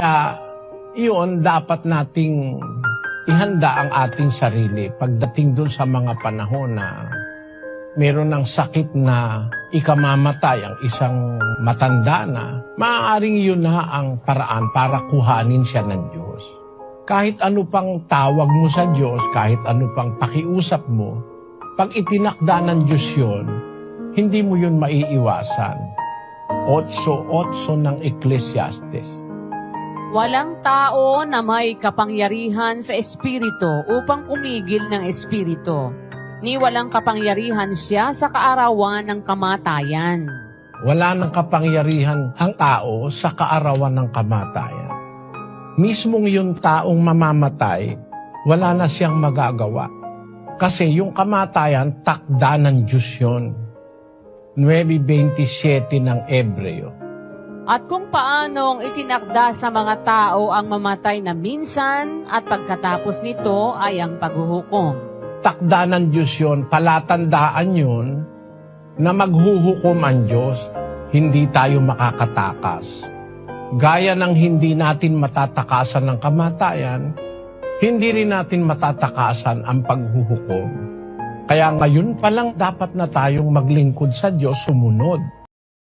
Kaya iyon dapat nating ihanda ang ating sarili pagdating dun sa mga panahon na meron ng sakit na ikamamatay ang isang matanda na, maaaring yun na ang paraan para kuhanin siya ng Diyos. Kahit ano pang tawag mo sa Diyos, kahit ano pang pakiusap mo, pag itinakda ng Diyos yun, hindi mo yun maiiwasan. Otso-otso ng Ecclesiastes. Walang tao na may kapangyarihan sa Espiritu upang pumigil ng Espiritu, ni walang kapangyarihan siya sa kaarawan ng kamatayan. Wala ng kapangyarihan ang tao sa kaarawan ng kamatayan. Mismong yung taong mamamatay, wala na siyang magagawa. Kasi yung kamatayan, takda ng Diyos yun. 9.27 ng Ebreo. At kung paanong itinakda sa mga tao ang mamatay na minsan at pagkatapos nito ay ang paghuhukom. Takda ng Diyos yun, palatandaan yun na maghuhukom ang Diyos, hindi tayo makakatakas. Gaya ng hindi natin matatakasan ng kamatayan, hindi rin natin matatakasan ang paghuhukom. Kaya ngayon pa lang dapat na tayong maglingkod sa Diyos, sumunod